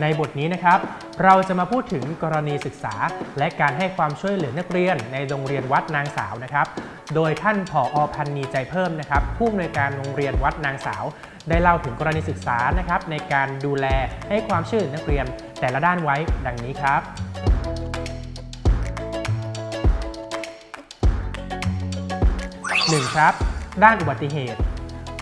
ในบทนี้นะครับ เราจะมาพูดถึงกรณีศึกษา และการให้ความช่วยเหลือนักเรียนในโรงเรียนวัดนางสาวนะครับ โดยท่านผอพันนีใจเพิ่มนะครับ ผู้อำนวยการโรงเรียนวัดนางสาว ได้เล่าถึงกรณีศึกษานะครับ ในการดูแลให้ความช่วยเหลือนักเรียน แต่ละด้านไว้ดังนี้ครับ 1. ครับด้านอุบัติเหตุ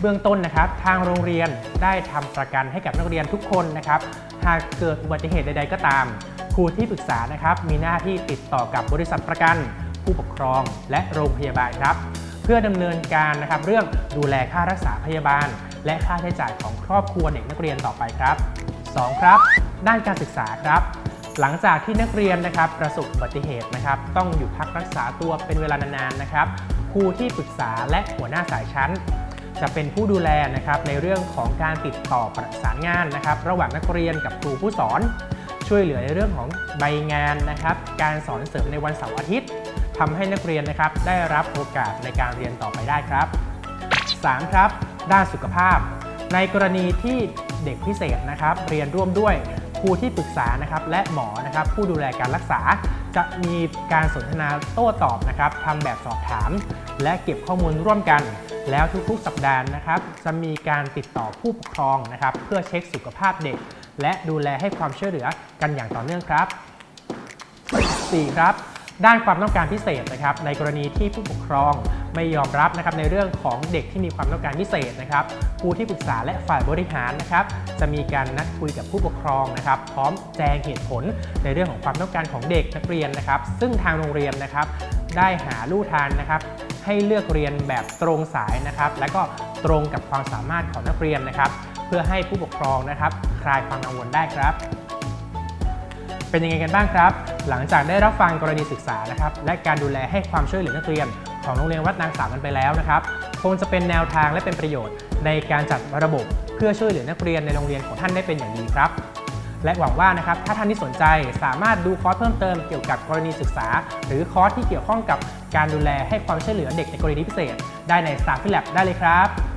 เบื้องต้นนะครับ ทางโรงเรียนได้ทำประกันให้กับนักเรียนทุกคนนะครับ หากเกิดอุบัติเหตุใด ๆ ก็ตาม ครูที่ปรึกษานะครับ มีหน้าที่ติดต่อกับบริษัทประกัน ผู้ปกครองและโรงพยาบาลครับ เพื่อดำเนินการนะครับ เรื่องดูแลค่ารักษาพยาบาล และค่าใช้จ่ายของครอบครัวเด็กนักเรียนต่อไปครับ 2. ครับ ด้านการศึกษาครับหลังจากที่นักเรียนนะครับประสบอุบัติเหตุนะครับ ต้องอยู่พักรักษาตัวเป็นเวลานานๆนะครับ ครูที่ปรึกษาและหัวหน้าสายชั้น จะเป็นผู้ดูแลนะครับในเรื่องของการติดต่อประสานงานนะครับ ระหว่างนักเรียนกับครูผู้สอน ช่วยเหลือในเรื่องของใบงานนะครับ การสอนเสริมในวันเสาร์อาทิตย์ทำให้นักเรียนนะครับได้รับโอกาสในการเรียนต่อไปได้ครับ 3. ครับ ด้านสุขภาพ ในกรณีที่เด็กพิเศษนะครับ เรียนร่วมด้วย รูที่ปรึกษานะครับและหมอนะครับผู้ดูแลการรักษา จะมีการสนทนาโต้ตอบนะครับทำแบบสอบถาม และเก็บข้อมูลร่วมกัน แล้วทุกๆสัปดาห์นะครับ จะมีการติดต่อผู้ปกครองนะครับ เพื่อเช็คสุขภาพเด็ก และดูแลให้ความช่วยเหลือกันอย่างต่อเนื่องครับ 4 ครับด้านความต้องการพิเศษนะครับในกรณีที่ผู้ปกครอง ไม่ยอมรับนะครับในเรื่องของเด็กที่มีความต้องการพิเศษนะครับครูที่ปรึกษาและฝ่ายบริหารนะครับจะมีการนัดคุยกับผู้ปกครองนะครับ พร้อมแจงเหตุผลในเรื่องของความต้องการของเด็กนักเรียนนะครับ ซึ่งทางโรงเรียนนะครับได้หาลู่ทางนะครับ ให้เลือกเรียนแบบตรงสายนะครับ และก็ตรงกับความสามารถของนักเรียนนะครับ เพื่อให้ผู้ปกครองนะครับ คลายความกังวลได้ครับ เป็นยังไงกันบ้างครับ หลังจากได้รับฟังกรณีศึกษานะครับ และการดูแลให้ความช่วยเหลือนักเรียน ของโรงเรียนวัดนางสาวกันไปแล้วนะครับ คงจะเป็นแนวทางและเป็นประโยชน์ ในการจัดระบบเพื่อช่วยเหลือนักเรียนในโรงเรียนของท่านได้เป็นอย่างดีครับ และหวังว่านะครับถ้าท่านที่สนใจสามารถดูคอร์สเพิ่มเติมเกี่ยวกับกรณีศึกษา หรือคอร์สที่เกี่ยวข้องกับการดูแลให้ความช่วยเหลือเด็กในกรณีพิเศษ ได้ใน Star f i l Lab ได้เลยครับ